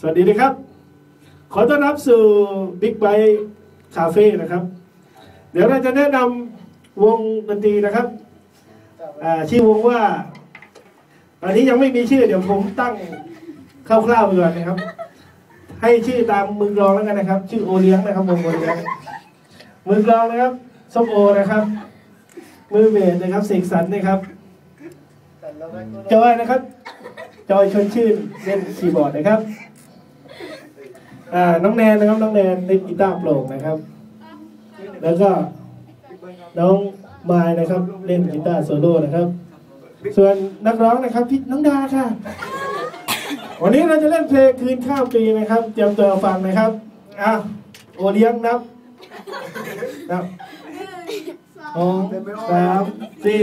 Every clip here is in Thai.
สวัสดีนะครับ ขอต้อนรับสู่บิ๊กไบ e ์คาเฟ่นะครับ เดี๋ยวเราจะแนะนำวงดนตรีนะครับอ่าชื่อวงว่าอันนี้ยังไม่มีชื่อเดี๋ยวผมตั้งคร่าวๆไปก่อนนะครับ ให้ชื่อตามมือกลองแล้วกันนะครับ ชื่อโอเลี้ยงนะครับวงโอเลี้ยงมือกลองนะครับส้มโอนะครับ มือเบสนะครับเสกสรรนะครับจอยนะครับจอยชวนชื่นเล่นคีย์บอร์ดนะครับ อ่าน้องแนนนะครับน้องแนนเล่นกีตาร์โปร่งนะครับ แล้วก็น้องมายนะครับ เล่นกีตาร์โซโล่นะครับ ส่วนนักร้องนะครับพี่น้องดาค่ะ วันนี้เราจะเล่นเพลงคืนข้ามปีนะครับ เตรียมตัวฟังนะครับอะโอเลี้ยงนับนับสองสามสี่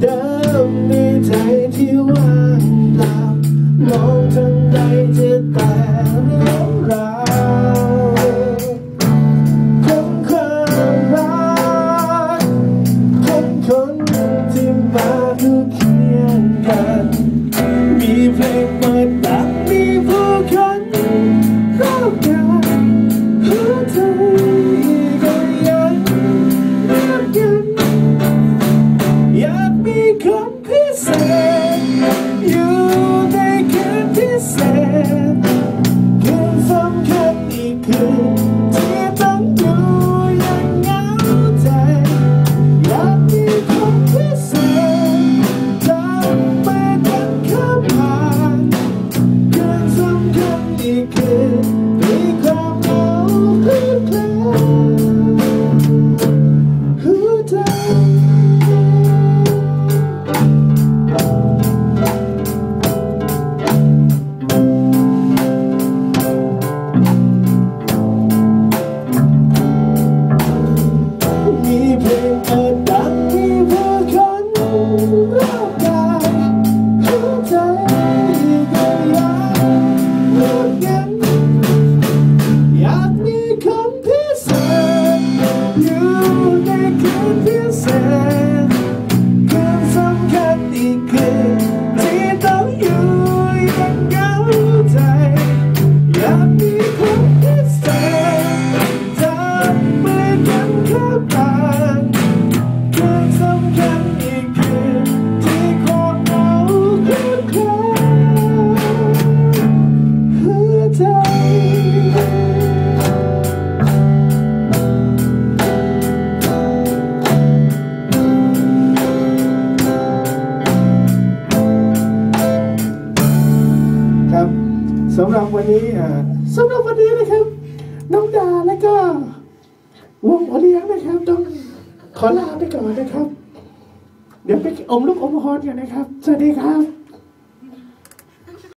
เดิมในใจที่ว่างเปล่ามองทางใดจะแต่เรื่องราวของความรักคนคนที่มาทุกเคียงกัน มีเพลง มี สำหรับวันนี้อ่าสำหรับวันนี้นะครับ น้องดาและก็วงโอเลี้ยงนะครับ ต้องขอลาไปก่อนนะครับ เดี๋ยวไปอมลูกอมฮอนกันนะครับ สวัสดีครับ